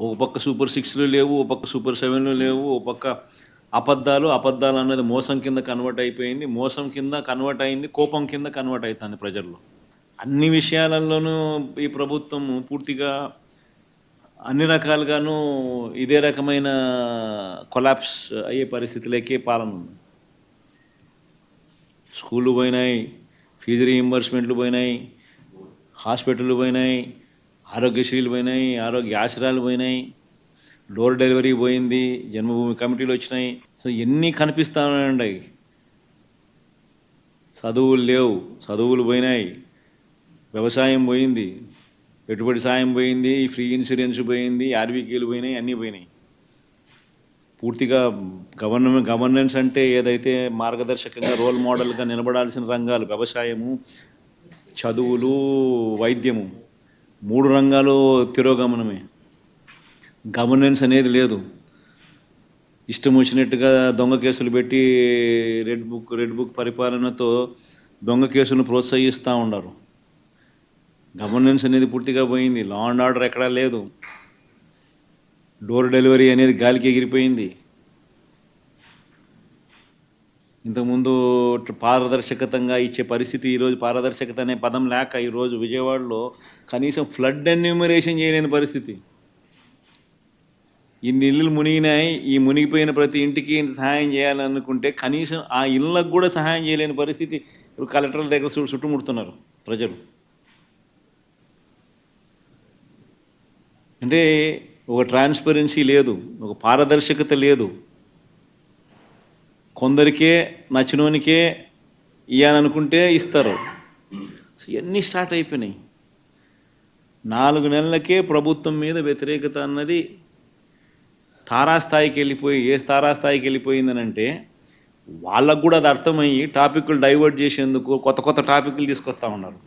ఒక పక్క సూపర్ సిక్స్లు లేవు ఒక పక్క సూపర్ సెవెన్లు లేవు ఒక పక్క అబద్ధాలు అబద్ధాలు అన్నది మోసం కింద కన్వర్ట్ అయిపోయింది. మోసం కింద కన్వర్ట్ అయింది కోపం కింద కన్వర్ట్ అవుతుంది ప్రజల్లో. అన్ని విషయాలలోనూ ఈ ప్రభుత్వం పూర్తిగా అన్ని రకాలుగాను ఇదే రకమైన కొలాప్స్ అయ్యే పరిస్థితులకే పాలన ఉంది. స్కూళ్ళు పోయినాయి ఫీజు రీఎంబర్స్మెంట్లు పోయినాయి హాస్పిటళ్ళు పోయినాయి ఆరోగ్యశ్రీలు పోయినాయి ఆరోగ్య ఆశ్రయాలు పోయినాయి డోర్ డెలివరీ పోయింది జన్మభూమి కమిటీలు వచ్చినాయి. సో ఎన్ని కనిపిస్తా చదువులు లేవు చదువులు పోయినాయి వ్యవసాయం పోయింది పెట్టుబడి సాయం పోయింది ఫ్రీ ఇన్సూరెన్స్ పోయింది ఆర్బీకేలు పోయినాయి అన్నీ పోయినాయి. పూర్తిగా గవర్నమెంట్ గవర్నెన్స్ అంటే ఏదైతే మార్గదర్శకంగా రోల్ మోడల్గా నిలబడాల్సిన రంగాలు వ్యవసాయము చదువులు వైద్యము మూడు రంగాలు తిరోగమనమే. గవర్నెన్స్ అనేది లేదు. ఇష్టం వచ్చినట్టుగా దొంగ కేసులు పెట్టి రెడ్ బుక్ రెడ్ బుక్ పరిపాలనతో దొంగ కేసులను ప్రోత్సహిస్తూ ఉన్నారు గవర్నెన్స్ అనేది పూర్తిగా పోయింది. లా అండ్ ఆర్డర్ ఎక్కడా లేదు. డోర్ డెలివరీ అనేది గాలికి ఎగిరిపోయింది. ఇంతకుముందు పారదర్శకతంగా ఇచ్చే పరిస్థితి ఈరోజు పారదర్శకత అనే పదం లేక ఈరోజు విజయవాడలో కనీసం ఫ్లడ్ ఎన్యూమరేషన్ చేయలేని పరిస్థితి. ఇన్ని ఇల్లులు మునిగినాయి ఈ మునిగిపోయిన ప్రతి ఇంటికి సహాయం చేయాలనుకుంటే కనీసం ఆ ఇళ్ళకు కూడా సహాయం చేయలేని పరిస్థితి కలెక్టర్ల దగ్గర చుట్టుముడుతున్నారు ప్రజలు. అంటే ఒక ట్రాన్స్పరెన్సీ లేదు ఒక పారదర్శకత లేదు. కొందరికే నచ్చినోనికే ఇవ్వాలనుకుంటే ఇస్తారు. సో ఇవన్నీ స్టార్ట్ అయిపోయినాయి. నాలుగు నెలలకే ప్రభుత్వం మీద వ్యతిరేకత అన్నది తారాస్థాయికి వెళ్ళిపోయి ఏ తారాస్థాయికి వెళ్ళిపోయిందని అంటే వాళ్ళకు కూడా అది అర్థమయ్యి టాపిక్లు డైవర్ట్ చేసేందుకు కొత్త కొత్త టాపిక్లు తీసుకొస్తా ఉన్నారు.